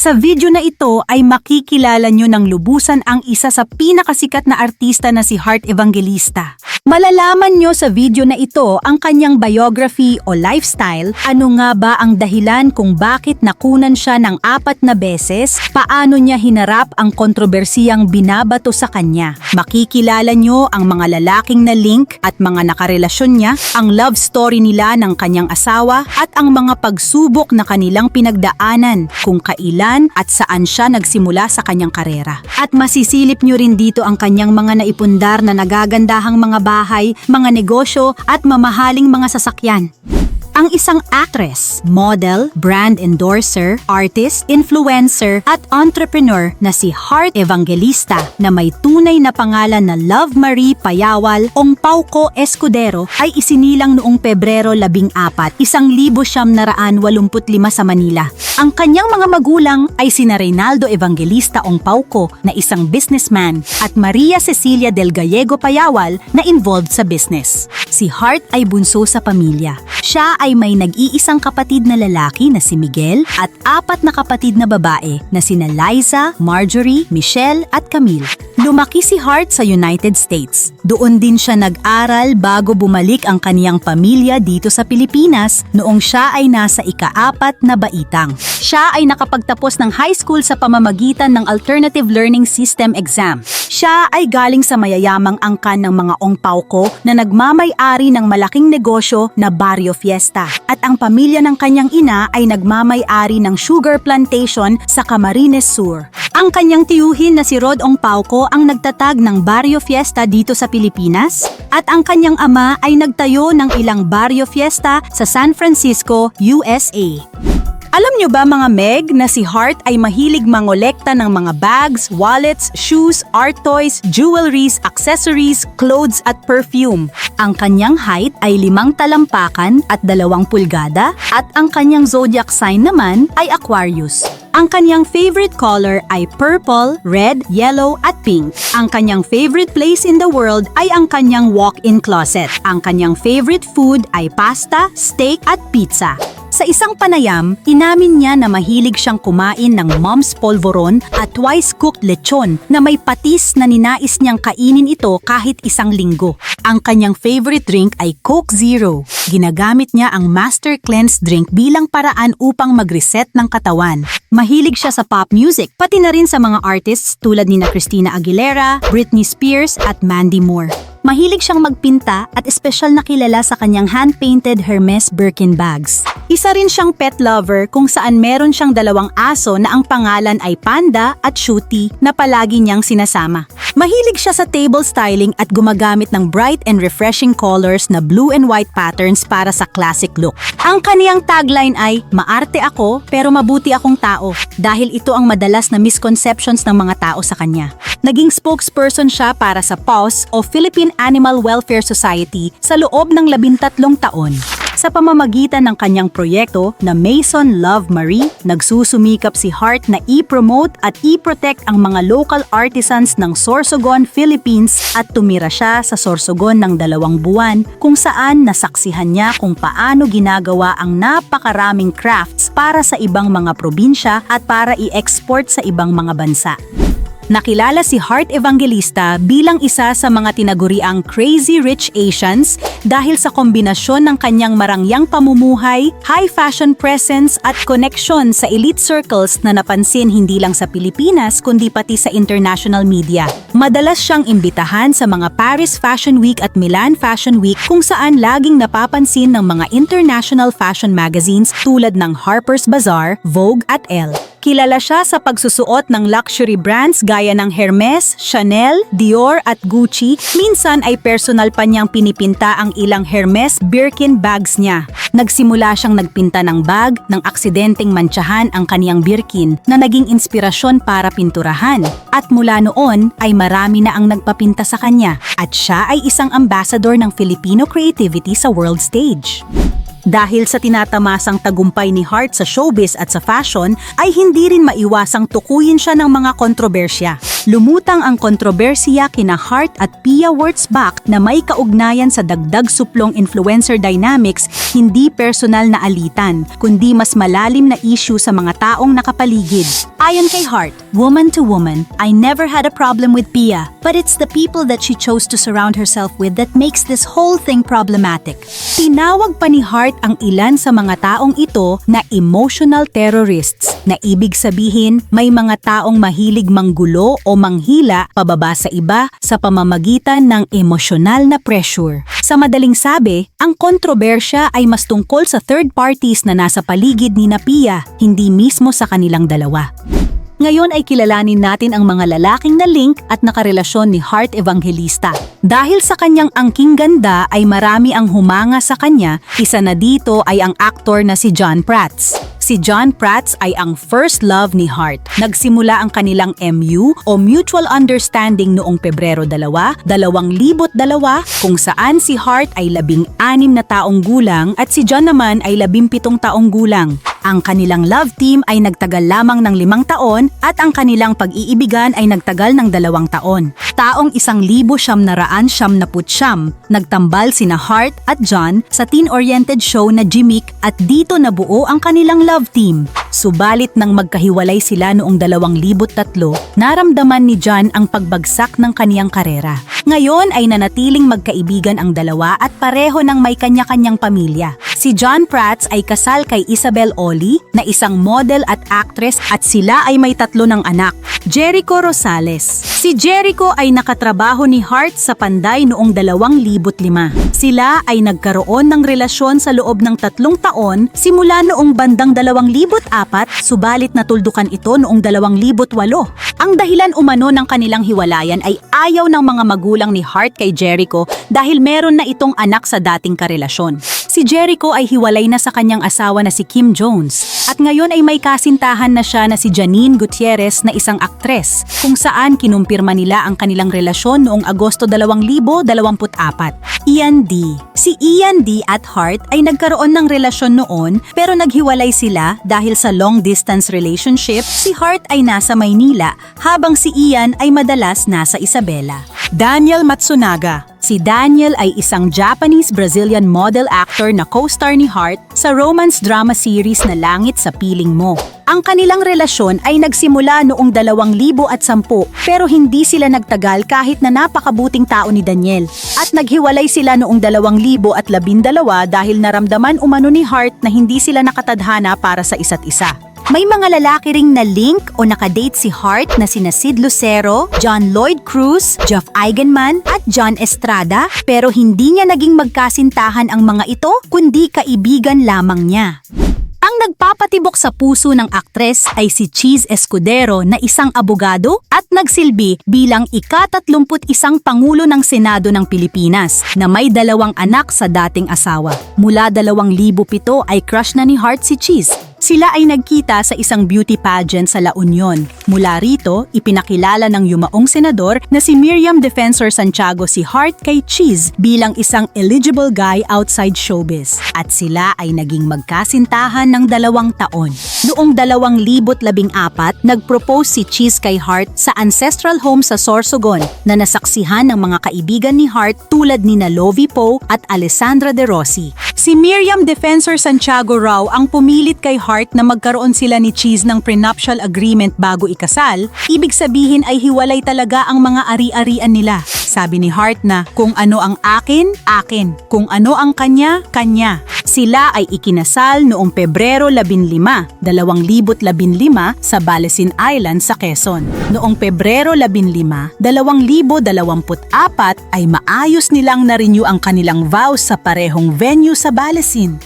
Sa video na ito ay makikilala nyo ng lubusan ang isa sa pinakasikat na artista na si Heart Evangelista. Malalaman nyo sa video na ito ang kanyang biography o lifestyle, ano nga ba ang dahilan kung bakit nakunan siya ng apat na beses, paano niya hinarap ang kontrobersiyang binabato sa kanya. Makikilala nyo ang mga lalaking na link at mga nakarelasyon niya, ang love story nila ng kanyang asawa at ang mga pagsubok na kanilang pinagdaanan kung kailan at saan siya nagsimula sa kanyang karera. At masisilip nyo rin dito ang kanyang mga naipundar na nagagandahang mga bahay, mga negosyo at mamahaling mga sasakyan. Ang isang actress, model, brand endorser, artist, influencer at entrepreneur na si Heart Evangelista na may tunay na pangalan na Love Marie Payawal Ong Pauco Escudero ay isinilang noong Pebrero 14, 1985 sa Manila. Ang kanyang mga magulang ay sina Reynaldo Evangelista Ong Pauco na isang businessman at Maria Cecilia del Gallego Payawal na involved sa business. Si Hart ay bunso sa pamilya. Siya ay may nag-iisang kapatid na lalaki na si Miguel at apat na kapatid na babae na sina Liza, Marjorie, Michelle at Camille. Lumaki si Hart sa United States. Doon din siya nag-aral bago bumalik ang kaniyang pamilya dito sa Pilipinas noong siya ay nasa ikaapat na baitang. Siya ay nakapagtapos ng high school sa pamamagitan ng Alternative Learning System exam. Siya ay galing sa mayayamang angkan ng mga ongpauko na nagmamay-ari ng malaking negosyo na Barrio Fiesta. At ang pamilya ng kanyang ina ay nagmamay-ari ng sugar plantation sa Camarines Sur. Ang kanyang tiyuhin na si Rod Ongpauco ang nagtatag ng Barrio Fiesta dito sa Pilipinas at ang kanyang ama ay nagtayo ng ilang Barrio Fiesta sa San Francisco, USA. Alam nyo ba mga Meg na si Hart ay mahilig mangolekta ng mga bags, wallets, shoes, art toys, jewelries, accessories, clothes at perfume. Ang kanyang height ay limang talampakan at dalawang pulgada at ang kanyang zodiac sign naman ay Aquarius. Ang kanyang favorite color ay purple, red, yellow at pink. Ang kanyang favorite place in the world ay ang kanyang walk-in closet. Ang kanyang favorite food ay pasta, steak at pizza. Sa isang panayam, inamin niya na mahilig siyang kumain ng mom's polvoron at twice-cooked lechon na may patis na ninais niyang kainin ito kahit isang linggo. Ang kanyang favorite drink ay Coke Zero. Ginagamit niya ang Master Cleanse drink bilang paraan upang mag-reset ng katawan. Mahilig siya sa pop music, pati na rin sa mga artists tulad ni na Christina Aguilera, Britney Spears at Mandy Moore. Mahilig siyang magpinta at espesyal na kilala sa kanyang hand-painted Hermes Birkin bags. Isa rin siyang pet lover kung saan meron siyang dalawang aso na ang pangalan ay Panda at Shooty na palagi niyang sinasama. Mahilig siya sa table styling at gumagamit ng bright and refreshing colors na blue and white patterns para sa classic look. Ang kaniyang tagline ay, Maarte ako pero mabuti akong tao dahil ito ang madalas na misconceptions ng mga tao sa kanya. Naging spokesperson siya para sa PAWS o Philippine Animal Welfare Society sa loob ng labintatlong taon. Sa pamamagitan ng kanyang proyekto na Mason Love Marie, nagsusumikap si Hart na i-promote at i-protect ang mga local artisans ng Sorsogon, Philippines at tumira siya sa Sorsogon ng dalawang buwan kung saan nasaksihan niya kung paano ginagawa ang napakaraming crafts para sa ibang mga probinsya at para i-export sa ibang mga bansa. Nakilala si Heart Evangelista bilang isa sa mga tinaguriang Crazy Rich Asians dahil sa kombinasyon ng kanyang marangyang pamumuhay, high fashion presence at connection sa elite circles na napansin hindi lang sa Pilipinas kundi pati sa international media. Madalas siyang imbitahan sa mga Paris Fashion Week at Milan Fashion Week kung saan laging napapansin ng mga international fashion magazines tulad ng Harper's Bazaar, Vogue at Elle. Kilala siya sa pagsusuot ng luxury brands gaya ng Hermes, Chanel, Dior at Gucci. Minsan ay personal pa niyang pinipinta ang ilang Hermes Birkin bags niya. Nagsimula siyang nagpinta ng bag nang aksidenteng mantsahan ang kaniyang Birkin na naging inspirasyon para pinturahan. At mula noon ay marami na ang nagpapinta sa kanya at siya ay isang ambassador ng Filipino creativity sa world stage. Dahil sa tinatamasang tagumpay ni Hart sa showbiz at sa fashion, ay hindi rin maiwasang tukuyin siya ng mga kontrobersya. lumutang ang kontrobersiya kina Hart at Pia Wurtzbach na may kaugnayan sa dagdag suplong influencer dynamics, hindi personal na alitan, kundi mas malalim na issue sa mga taong nakapaligid. Ayon kay Hart, woman to woman, I never had a problem with Pia, but it's the people that she chose to surround herself with that makes this whole thing problematic. Tinawag pa ni Hart ang ilan sa mga taong ito na emotional terrorists, na ibig sabihin may mga taong mahilig manggulo o manghila pababa sa iba sa pamamagitan ng emosyonal na pressure. Sa madaling sabi, ang kontrobersya ay mas tungkol sa third parties na nasa paligid ni Napia, hindi mismo sa kanilang dalawa. Ngayon ay kilalanin natin ang mga lalaking na link at nakarelasyon ni Heart Evangelista. Dahil sa kanyang angking ganda ay marami ang humanga sa kanya, isa na dito ay ang aktor na si John Prats. Si John Prats ay ang first love ni Hart. Nagsimula ang kanilang MU o Mutual Understanding noong Pebrero 2, 2002 kung saan si Hart ay labing-anim na taong gulang at si John naman ay labimpitong taong gulang. Ang kanilang love team ay nagtagal lamang ng limang taon at ang kanilang pag-iibigan ay nagtagal ng dalawang taon. Taong isang libo siyam na raan siyam na putsyam, nagtambal sina Hart at John sa teen-oriented show na Jimmick at dito nabuo ang kanilang love team. Subalit nang magkahiwalay sila noong 2003, naramdaman ni John ang pagbagsak ng kaniyang karera. Ngayon ay nanatiling magkaibigan ang dalawa at pareho ng may kanya-kanyang pamilya. Si John Prats ay kasal kay Isabel Oli na isang model at actress at sila ay may tatlo ng anak, Jericho Rosales. Si Jericho ay nakatrabaho ni Hart sa Panday noong 2005. Sila ay nagkaroon ng relasyon sa loob ng tatlong taon simula noong bandang 2004 subalit natuldukan ito noong 2008. Ang dahilan umano ng kanilang hiwalayan ay ayaw ng mga magulang ni Hart kay Jericho dahil meron na itong anak sa dating karelasyon. Si Jericho ay hiwalay na sa kanyang asawa na si Kim Jones at ngayon ay may kasintahan na siya na si Janine Gutierrez na isang aktres kung saan kinumpirma nila ang kanilang relasyon noong Agosto 2024. Ian D. Si Ian D at Hart ay nagkaroon ng relasyon noon pero naghiwalay sila dahil sa long distance relationship si Hart ay nasa Maynila habang si Ian ay madalas nasa Isabela. Daniel Matsunaga Si Daniel ay isang Japanese-Brazilian model actor na co-star ni Hart sa romance drama series na Langit sa Piling Mo. Ang kanilang relasyon ay nagsimula noong 2010 pero hindi sila nagtagal kahit na napakabuting tao ni Daniel. At naghiwalay sila noong 2012 dahil naramdaman umano ni Hart na hindi sila nakatadhana para sa isa't isa. May mga lalaki ring na link o nakadate si Hart na sina Sid Lucero, John Lloyd Cruz, Jeff Eigenman at John Estrada pero hindi niya naging magkasintahan ang mga ito kundi kaibigan lamang niya. Ang nagpapatibok sa puso ng aktres ay si Cheese Escudero na isang abogado at nagsilbi bilang ika-31 Pangulo ng Senado ng Pilipinas na may dalawang anak sa dating asawa. Mula 2007 ay crush na ni Hart si Cheese sila ay nagkita sa isang beauty pageant sa La Union. Mula rito, ipinakilala ng yumaong senador na si Miriam Defensor Santiago si Hart kay Cheese bilang isang eligible guy outside showbiz. At sila ay naging magkasintahan ng dalawang taon. Noong 2014, nag-propose si Cheese kay Hart sa ancestral home sa Sorsogon na nasaksihan ng mga kaibigan ni Hart tulad ni na Lovie Poe at Alessandra De Rossi. Si Miriam Defensor Santiago raw ang pumilit kay Hart na magkaroon sila ni Cheese ng prenuptial agreement bago ikasal, ibig sabihin ay hiwalay talaga ang mga ari-arian nila. Sabi ni Hart na kung ano ang akin, akin. Kung ano ang kanya, kanya. Sila ay ikinasal noong Pebrero 15, 2015 sa Balesin Island sa Quezon. Noong Pebrero 15, 2024 ay maayos nilang na-renew ang kanilang vows sa parehong venue sa Balesin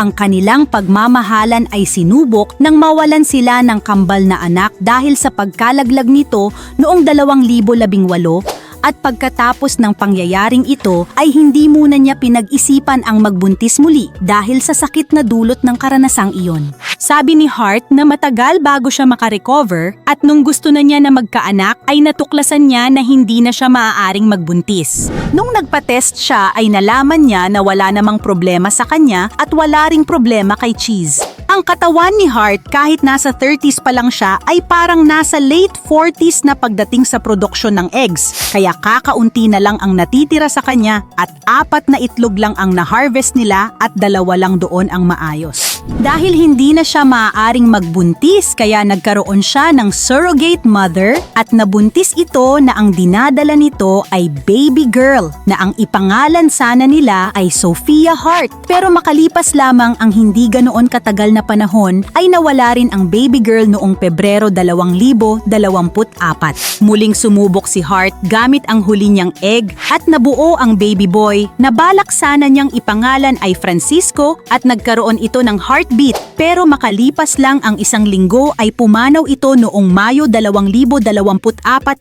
ang kanilang pagmamahalan ay sinubok nang mawalan sila ng kambal na anak dahil sa pagkalaglag nito noong 2018 At pagkatapos ng pangyayaring ito ay hindi muna niya pinag-isipan ang magbuntis muli dahil sa sakit na dulot ng karanasang iyon. Sabi ni Hart na matagal bago siya makarecover at nung gusto na niya na magkaanak ay natuklasan niya na hindi na siya maaaring magbuntis. Nung nagpa-test siya ay nalaman niya na wala namang problema sa kanya at wala ring problema kay Cheese. Ang katawan ni Hart kahit nasa 30s pa lang siya ay parang nasa late 40s na pagdating sa produksyon ng eggs. Kaya kakaunti na lang ang natitira sa kanya at apat na itlog lang ang na-harvest nila at dalawa lang doon ang maayos. Dahil hindi na siya maaaring magbuntis kaya nagkaroon siya ng surrogate mother at nabuntis ito na ang dinadala nito ay baby girl na ang ipangalan sana nila ay Sophia Hart. Pero makalipas lamang ang hindi ganoon katagal na panahon ay nawala rin ang baby girl noong Pebrero 2024. Muling sumubok si Hart gamit ang huli niyang egg at nabuo ang baby boy na balak sana niyang ipangalan ay Francisco at nagkaroon ito ng heartbeat pero makalipas lang ang isang linggo ay pumanaw ito noong Mayo 2024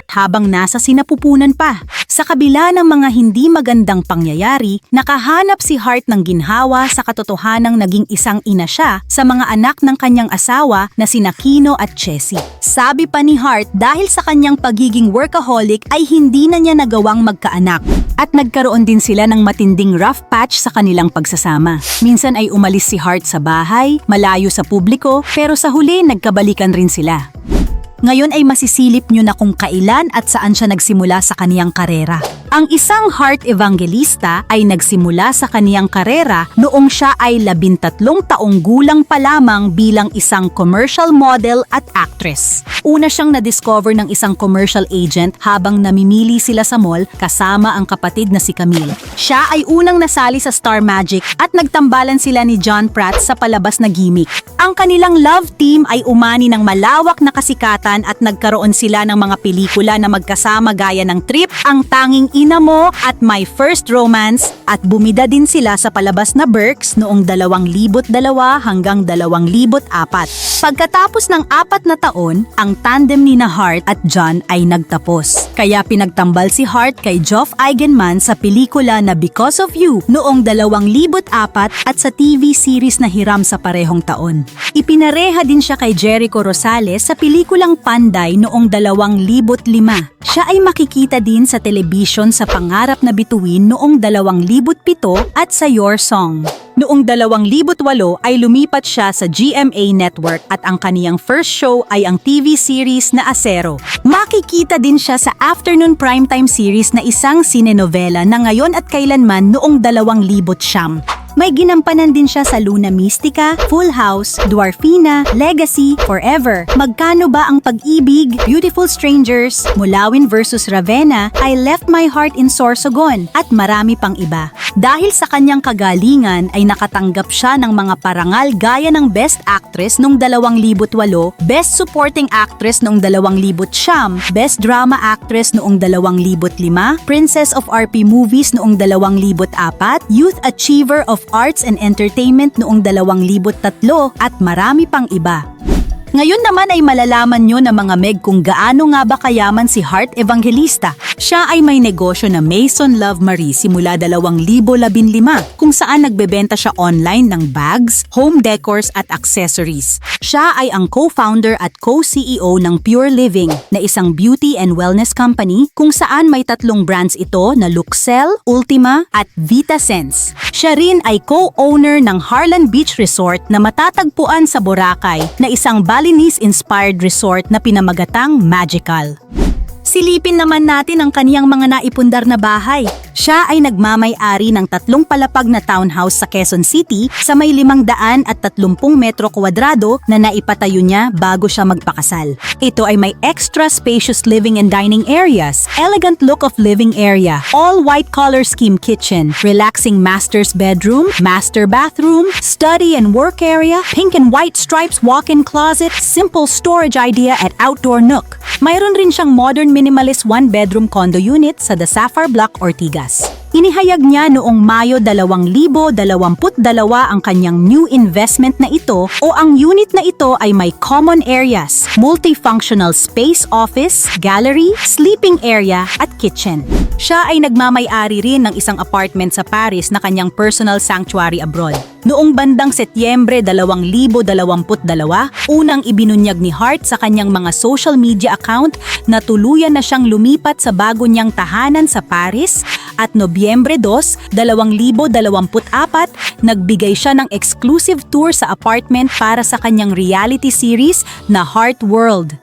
habang nasa sinapupunan pa. Sa kabila ng mga hindi magandang pangyayari, nakahanap si Hart ng ginhawa sa katotohanang naging isang ina siya sa mga anak ng kanyang asawa na sina Kino at Chessie. Sabi pa ni Hart dahil sa kanyang pagiging workaholic ay hindi na niya nagawang magkaanak at nagkaroon din sila ng matinding rough patch sa kanilang pagsasama. Minsan ay umalis si Hart sa bahay, malayo sa publiko, pero sa huli nagkabalikan rin sila. Ngayon ay masisilip nyo na kung kailan at saan siya nagsimula sa kaniyang karera. Ang isang heart evangelista ay nagsimula sa kaniyang karera noong siya ay labintatlong taong gulang pa lamang bilang isang commercial model at actress. Una siyang na-discover ng isang commercial agent habang namimili sila sa mall kasama ang kapatid na si Camille. Siya ay unang nasali sa Star Magic at nagtambalan sila ni John Pratt sa palabas na gimmick. Ang kanilang love team ay umani ng malawak na kasikatan at nagkaroon sila ng mga pelikula na magkasama gaya ng Trip, Ang Tanging Ina Mo at My First Romance at bumida din sila sa palabas na Berks noong 2002 hanggang 2004. Pagkatapos ng apat na taon, ang tandem ni na Hart at John ay nagtapos. Kaya pinagtambal si Hart kay Geoff Eigenman sa pelikula na Because of You noong 2004 at sa TV series na Hiram sa parehong taon. Ipinareha din siya kay Jericho Rosales sa pelikulang Panday noong 2005. Siya ay makikita din sa telebisyon sa Pangarap na Bituin noong 2007 at sa Your Song. Noong 2008 ay lumipat siya sa GMA Network at ang kaniyang first show ay ang TV series na Acero. Makikita din siya sa afternoon primetime series na isang sinenovela na ngayon at kailanman noong 2009. May ginampanan din siya sa Luna Mystica, Full House, Dwarfina, Legacy, Forever, Magkano ba ang pag-ibig, Beautiful Strangers, Mulawin vs. Ravenna, I Left My Heart in Sorsogon, at marami pang iba. Dahil sa kanyang kagalingan ay nakatanggap siya ng mga parangal gaya ng Best Actress noong 2008, Best Supporting Actress noong 2009, Best Drama Actress noong 2005, Princess of RP Movies noong 2004, Youth Achiever of Arts and Entertainment noong 2003 at marami pang iba. Ngayon naman ay malalaman nyo na mga Meg kung gaano nga ba kayaman si Heart Evangelista. Siya ay may negosyo na Mason Love Marie simula 2015 kung saan nagbebenta siya online ng bags, home decors at accessories. Siya ay ang co-founder at co-CEO ng Pure Living na isang beauty and wellness company kung saan may tatlong brands ito na Luxel, Ultima at VitaSense. Siya rin ay co-owner ng Harlan Beach Resort na matatagpuan sa Boracay na isang Balinese-inspired resort na pinamagatang Magical. Silipin naman natin ang kaniyang mga naipundar na bahay. Siya ay nagmamay-ari ng tatlong palapag na townhouse sa Quezon City sa may limang daan at tatlumpung metro kwadrado na naipatayo niya bago siya magpakasal. Ito ay may extra spacious living and dining areas, elegant look of living area, all white color scheme kitchen, relaxing master's bedroom, master bathroom, study and work area, pink and white stripes walk-in closet, simple storage idea at outdoor nook. Mayroon rin siyang modern minimalist one-bedroom condo unit sa The Sapphire Block, Ortigas. Inihayag niya noong Mayo 2022 ang kanyang new investment na ito o ang unit na ito ay may common areas, multifunctional space office, gallery, sleeping area at kitchen. Siya ay nagmamay-ari rin ng isang apartment sa Paris na kanyang personal sanctuary abroad. Noong bandang Setyembre 2022, unang ibinunyag ni Hart sa kanyang mga social media account na tuluyan na siyang lumipat sa bago niyang tahanan sa Paris at Nobyembre 2, 2024, nagbigay siya ng exclusive tour sa apartment para sa kanyang reality series na Heart World.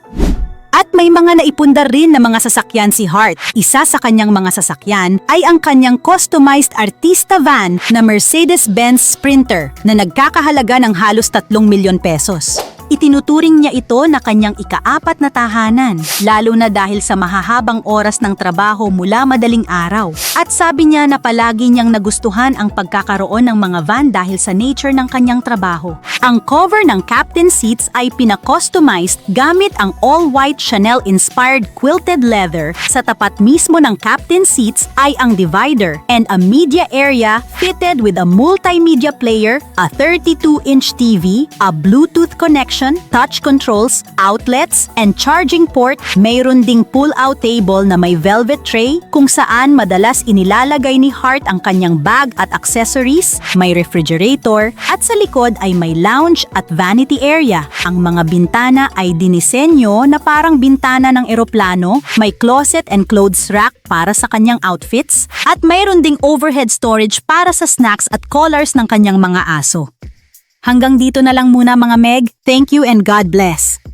At may mga naipundar rin na mga sasakyan si Hart. Isa sa kanyang mga sasakyan ay ang kanyang customized artista van na Mercedes-Benz Sprinter na nagkakahalaga ng halos 3 milyon pesos. Itinuturing niya ito na kanyang ikaapat na tahanan, lalo na dahil sa mahahabang oras ng trabaho mula madaling araw. At sabi niya na palagi niyang nagustuhan ang pagkakaroon ng mga van dahil sa nature ng kanyang trabaho. Ang cover ng captain seats ay pinakustomized gamit ang all-white Chanel-inspired quilted leather. Sa tapat mismo ng captain seats ay ang divider and a media area fitted with a multimedia player, a 32-inch TV, a Bluetooth connection, touch controls, outlets, and charging port. Mayroon ding pull-out table na may velvet tray kung saan madalas inilalagay ni Hart ang kanyang bag at accessories, may refrigerator, at sa likod ay may lounge at vanity area. Ang mga bintana ay dinisenyo na parang bintana ng eroplano, may closet and clothes rack para sa kanyang outfits, at mayroon ding overhead storage para sa snacks at collars ng kanyang mga aso. Hanggang dito na lang muna mga Meg. Thank you and God bless.